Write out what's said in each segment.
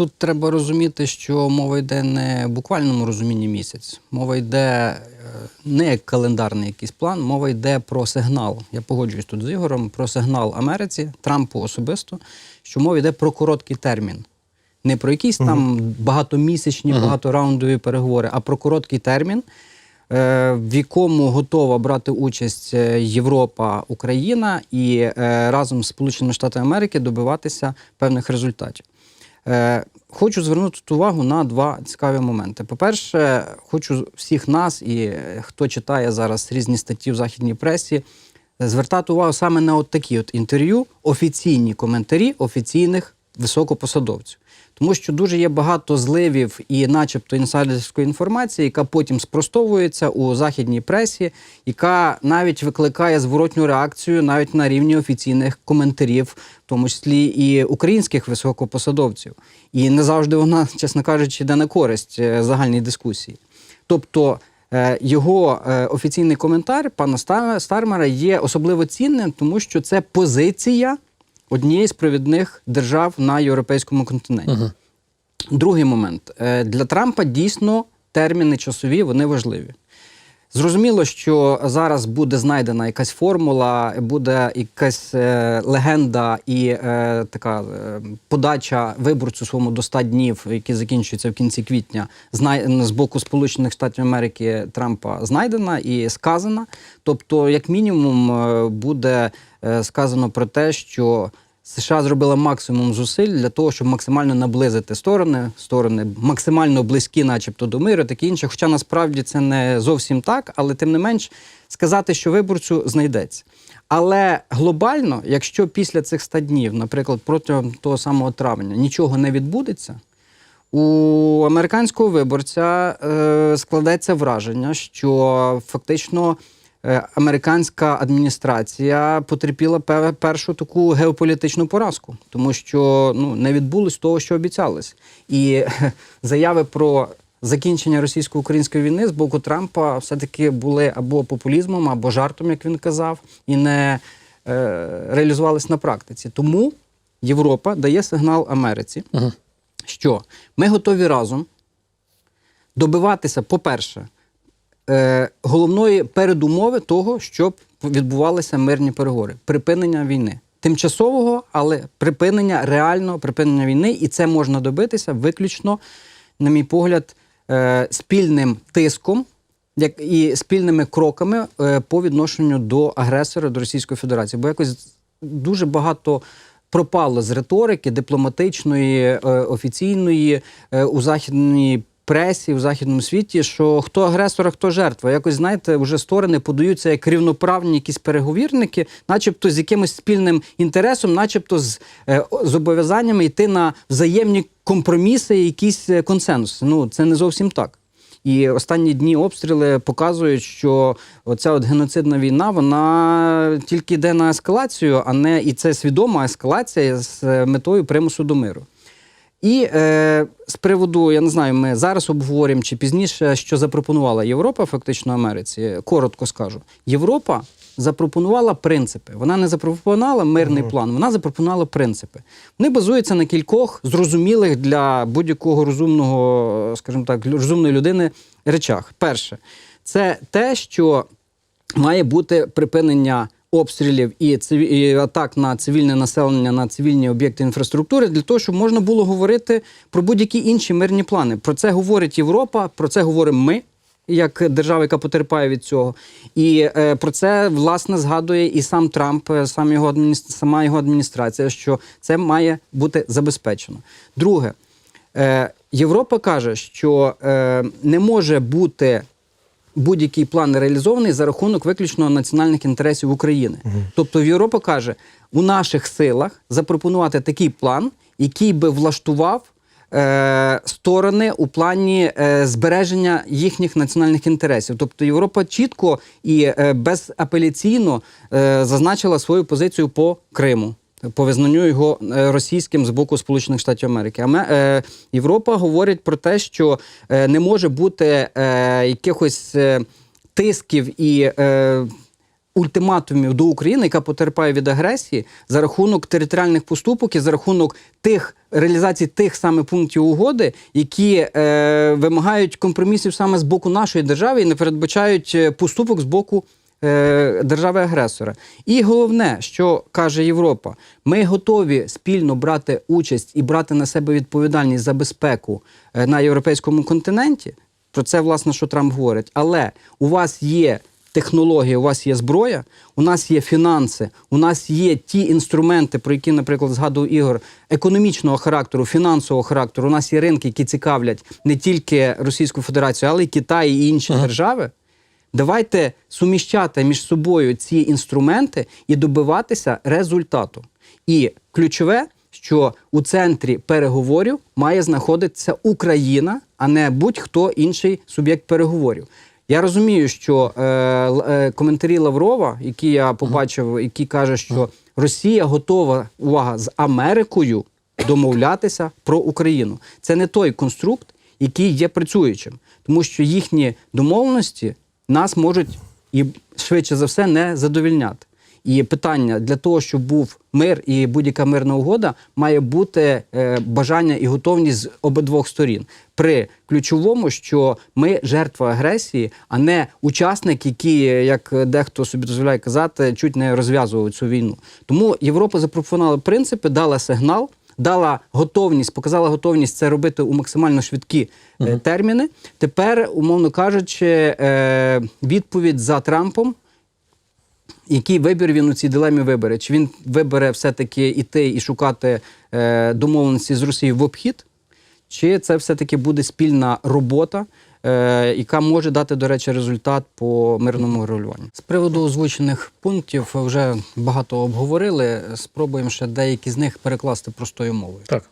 Тут треба розуміти, що мова йде не в буквальному розумінні місяць. Мова йде е, не як календарний якийсь план, мова йде про сигнал. Я погоджуюсь тут з Ігорем про сигнал Америці, Трампу особисто, що мова йде про короткий термін. Не про якісь там багатомісячні, багатораундові переговори, а про короткий термін, е, в якому готова брати участь е, Європа, Україна і разом з Сполученими Штатами Америки добиватися певних результатів. Е, Хочу звернути увагу на два цікаві моменти. По-перше, хочу всіх нас і е, хто читає зараз різні статті в західній пресі, звертати увагу саме на от такі от інтерв'ю, офіційні коментарі офіційних високопосадовців. Тому що дуже є багато зливів і, начебто, інсайдерської інформації, яка потім спростовується у західній пресі, яка навіть викликає зворотню реакцію навіть на рівні офіційних коментарів, в тому числі і українських високопосадовців. І не завжди вона, чесно кажучи, йде на користь е, загальній дискусії. Тобто е, його е, офіційний коментар пана Стармера є особливо цінним, тому що це позиція однієї з провідних держав на європейському континенті. Другий момент Е, для Трампа дійсно терміни часові вони важливі. Зрозуміло, що зараз буде знайдена якась формула, буде якась е, легенда і е, така е, подача виборцю своєму до 100 днів, які закінчуються в кінці квітня, знай, з боку Сполучених Штатів Америки Трампа знайдена і сказана. Тобто, як мінімум, е, буде е, сказано про те, що США зробила максимум зусиль для того, щоб максимально наблизити сторони, сторони максимально близькі, начебто, до миру, таке інше. Хоча насправді це не зовсім так, але тим не менш сказати, що виборцю знайдеться. Але глобально, якщо після цих 100 днів, наприклад, протягом того самого травня, нічого не відбудеться, у американського виборця е, складеться враження, що фактично американська адміністрація потерпіла першу таку геополітичну поразку, тому що ну, не відбулось того, що обіцялось. І е, заяви про закінчення російсько-української війни з боку Трампа все-таки були або популізмом, або жартом, як він казав, і не е, реалізувались на практиці. Тому Європа дає сигнал Америці що ми готові разом добиватися, по-перше, е, головної передумови того, щоб відбувалися мирні переговори, припинення війни. Тимчасового, але припинення реального припинення війни, і це можна добитися виключно, на мій погляд, е, спільним тиском як і спільними кроками е, по відношенню до агресора, до Російської Федерації. Бо якось дуже багато пропало з риторики дипломатичної, офіційної у західній пресі, в західному світі, що хто агресор, а хто жертва. Якось, знаєте, вже сторони подаються як рівноправні якісь переговірники, начебто з якимось спільним інтересом, начебто з е, зобов'язаннями йти на взаємні компроміси, і якісь е, консенсуси. Ну, це не зовсім так. І останні дні обстріли показують, що оця от геноцидна війна вона тільки йде на ескалацію, а не і це свідома ескалація з е, метою примусу до миру. І е, з приводу, я не знаю, ми зараз обговоримо чи пізніше, що запропонувала Європа, фактично Америці. Коротко скажу. Європа запропонувала принципи. Вона не запропонувала мирний план, вона запропонувала принципи. Вони базуються на кількох зрозумілих для будь-якого розумного, скажімо так, розумної людини речах. Перше, це те, що має бути припинення обстрілів і, циві... і атак на цивільне населення, на цивільні об'єкти інфраструктури для того, щоб можна було говорити про будь-які інші мирні плани. Про це говорить Європа, про це говоримо ми. Як держава, яка потерпає від цього, і е, про це власне згадує і сам Трамп, е, сам його адміністр... сама його адміністрація, що це має бути забезпечено. Друге, е, Європа каже, що е, не може бути будь-який план реалізований за рахунок виключно національних інтересів України. Тобто Європа каже, у наших силах запропонувати такий план, який би влаштував е, сторони у плані е, збереження їхніх національних інтересів. Тобто Європа чітко і е, безапеляційно е, зазначила свою позицію по Криму. По визнанню його е, російським з боку Сполучених Штатів Америки. Аме- е, Європа говорить про те, що е, не може бути якихось тисків і ультиматумів до України, яка потерпає від агресії, за рахунок територіальних поступок і за рахунок тих реалізації тих саме пунктів угоди, які е, вимагають компромісів саме з боку нашої держави і не передбачають поступок з боку держави-агресора. І головне, що каже Європа, ми готові спільно брати участь і брати на себе відповідальність за безпеку е, на європейському континенті. Про це, власне, що Трамп говорить. Але у вас є технологія, у вас є зброя, у нас є фінанси, у нас є ті інструменти, про які, наприклад, згадував Ігор, економічного характеру, фінансового характеру. У нас є ринки, які цікавлять не тільки Російську Федерацію, але й Китай і інші держави. Давайте суміщати між собою ці інструменти і добиватися результату. І ключове, що у центрі переговорів має знаходитися Україна, а не будь-хто інший суб'єкт переговорів. Я розумію, що е, е, коментарі Лаврова, які я побачив, які каже, що Росія готова увага з Америкою домовлятися про Україну. Це не той конструкт, який є працюючим, тому що їхні домовленості нас можуть і швидше за все не задовільняти. І питання для того, щоб був мир і будь-яка мирна угода, має бути е, бажання і готовність з обидвох сторін. При ключовому, що ми жертва агресії, а не учасник, який, як дехто собі дозволяє казати, чуть не розв'язував цю війну. Тому Європа запропонувала принципи, дала сигнал. Дала готовність, показала готовність це робити у максимально швидкі е, терміни. Тепер, умовно кажучи, е, відповідь за Трампом який вибір він у цій дилемі вибере? Чи він вибере все-таки іти і шукати е, домовленості з Росією в обхід, чи це все-таки буде спільна робота, яка може дати, до речі, результат по мирному регулюванню? З приводу озвучених пунктів вже багато обговорили. Спробуємо ще деякі з них перекласти простою мовою. Так.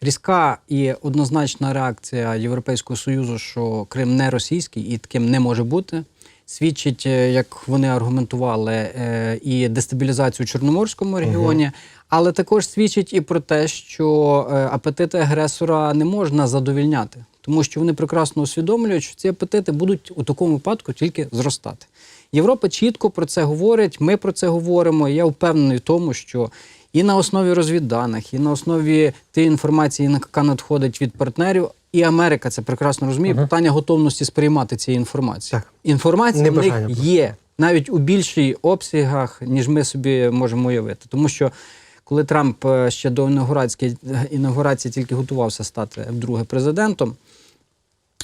Різка і однозначна реакція Європейського Союзу, що Крим не російський і таким не може бути. Свідчить, е, як вони аргументували, е, і дестабілізацію в Чорноморському регіоні, але також свідчить і про те, що е, апетити агресора не можна задовільняти, тому що вони прекрасно усвідомлюють, що ці апетити будуть у такому випадку тільки зростати. Європа чітко про це говорить. Ми про це говоримо. і Я впевнений в тому, що і на основі розвідданих, і на основі тієї інформації, яка надходить від партнерів, і Америка це прекрасно розуміє. Питання готовності сприймати цієї інформації. Так. Інформація в них просто. є навіть у більшій обсягах, ніж ми собі можемо уявити. Тому що коли Трамп е, ще до інаугурації, інаугурації тільки готувався стати вдруге президентом,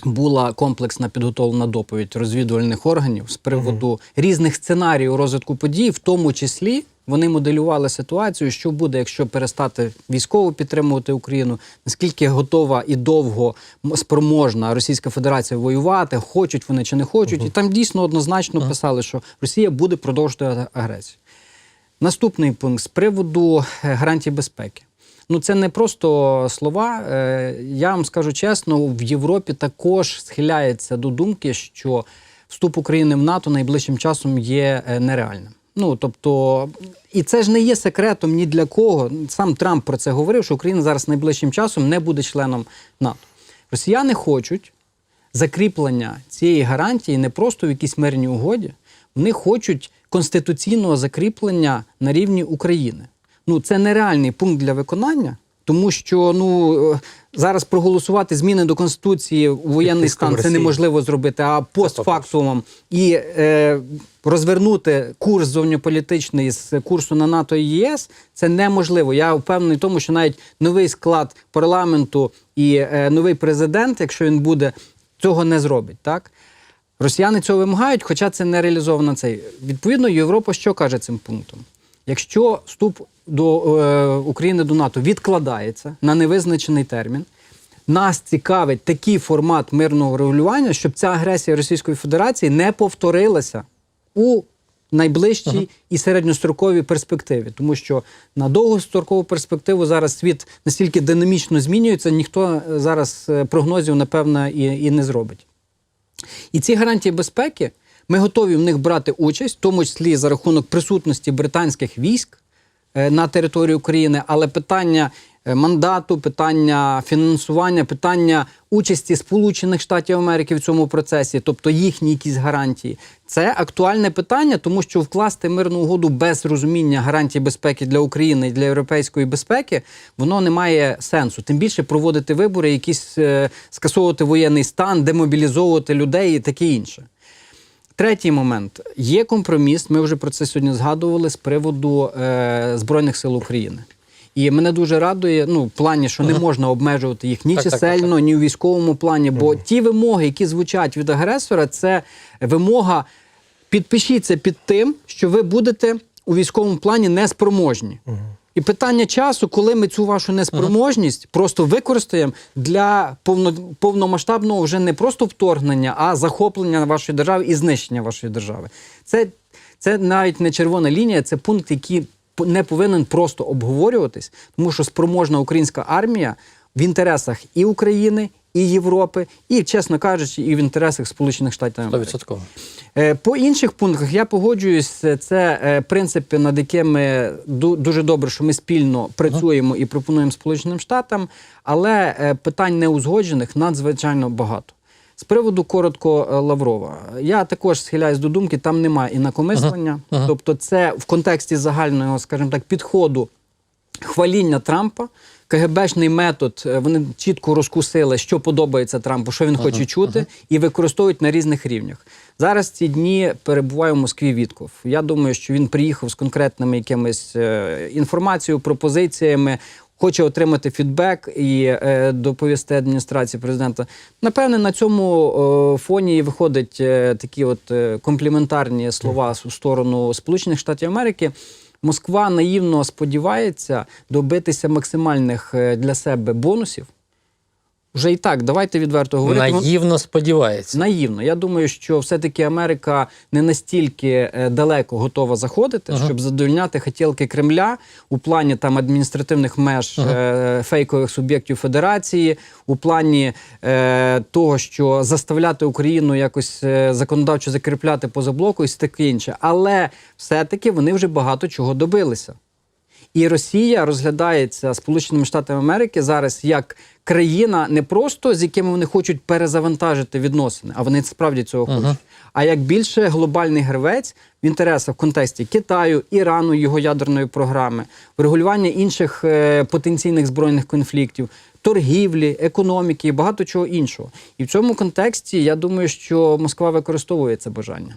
була комплексна підготовлена доповідь розвідувальних органів з приводу різних сценаріїв розвитку подій, в тому числі. Вони моделювали ситуацію, що буде, якщо перестати військово підтримувати Україну, наскільки готова і довго спроможна Російська Федерація воювати, хочуть вони чи не хочуть. І там дійсно однозначно писали, що Росія буде продовжувати агресію. Наступний пункт з приводу е, гарантій безпеки. Ну, це не просто слова. Е, Я вам скажу чесно, в Європі також схиляється до думки, що вступ України в НАТО найближчим часом є е, нереальним. Ну тобто, і це ж не є секретом ні для кого. Сам Трамп про це говорив, що Україна зараз найближчим часом не буде членом НАТО. Росіяни хочуть закріплення цієї гарантії не просто в якійсь мирній угоді, вони хочуть конституційного закріплення на рівні України. Ну, це нереальний пункт для виконання, тому що ну е, зараз проголосувати зміни до конституції у воєнний стан це неможливо зробити, а постфактумом і е, розвернути курс зовньополітичний з курсу на НАТО і ЄС це неможливо. Я впевнений в тому, що навіть новий склад парламенту і е, новий президент, якщо він буде, цього не зробить. Так росіяни цього вимагають, хоча це не реалізовано цей. Відповідно, Європа що каже цим пунктом? Якщо вступ до е, України до НАТО відкладається на невизначений термін. Нас цікавить такий формат мирного регулювання, щоб ця агресія Російської Федерації не повторилася у найближчій і середньостроковій перспективі, тому що на довгострокову перспективу зараз світ настільки динамічно змінюється, ніхто е, зараз е, прогнозів, напевно, і, і не зробить. І ці гарантії безпеки ми готові в них брати участь, в тому числі за рахунок присутності британських військ е, на території України. Але питання е, мандату, питання фінансування, питання участі Сполучених Штатів Америки в цьому процесі, тобто їхні якісь гарантії. Це актуальне питання, тому що вкласти мирну угоду без розуміння гарантій безпеки для України і для європейської безпеки воно не має сенсу. Тим більше проводити вибори, якісь е, скасовувати воєнний стан, демобілізовувати людей і таке інше. Третій момент є компроміс. Ми вже про це сьогодні згадували з приводу е, Збройних сил України. І мене дуже радує, ну, в плані, що не можна обмежувати їх ні Так, так, так, чисельно, ні у військовому плані. Бо ті вимоги, які звучать від агресора, це вимога підпишіться під тим, що ви будете у військовому плані неспроможні. І питання часу, коли ми цю вашу неспроможність просто використаємо для повно, повномасштабного вже не просто вторгнення, а захоплення вашої держави і знищення вашої держави. Це, це навіть не червона лінія, це пункт, який не повинен просто обговорюватись, тому що спроможна українська армія в інтересах і України, і Європи, і, чесно кажучи, і в інтересах Сполучених Штатів Америки. 100%. Е, По інших пунктах я погоджуюсь. Це е, принципи, над якими дуже добре, що ми спільно працюємо і пропонуємо Сполученим Штатам, але е, питань неузгоджених надзвичайно багато. З приводу коротко е, Лаврова, я також схиляюсь до думки, там немає інакомислення. Тобто, це в контексті загального, скажімо так, підходу хваління Трампа. КГБшний метод е, вони чітко розкусили, що подобається Трампу, що він хоче чути, і використовують на різних рівнях. Зараз ці дні перебуває в Москві Вітков. Я думаю, що він приїхав з конкретними якимись е, інформацією, пропозиціями. Хоче отримати фідбек і е, доповісти адміністрації президента. Напевне, на цьому е, фоні виходять е, такі от е, компліментарні слова у сторону Сполучених Штатів Америки. Москва наївно сподівається добитися максимальних е, для себе бонусів. Вже і так, давайте відверто говорити. Наївно сподівається. Наївно. Я думаю, що все-таки Америка не настільки е, далеко готова заходити, Ага. щоб задовольняти хотілки Кремля у плані там адміністративних меж е, фейкових суб'єктів Федерації, у плані е, того, що заставляти Україну якось е, законодавчо закріпляти позаблоку і таке інше. Але все-таки вони вже багато чого добилися. І Росія розглядається Сполученими Штатами Америки зараз як країна не просто з якими вони хочуть перезавантажити відносини, а вони справді цього хочуть, а як більше глобальний гравець в інтересах в контексті Китаю, Ірану, його ядерної програми, врегулювання інших е, потенційних збройних конфліктів. Торгівлі, економіки і багато чого іншого. І в цьому контексті я думаю, що Москва використовує це бажання.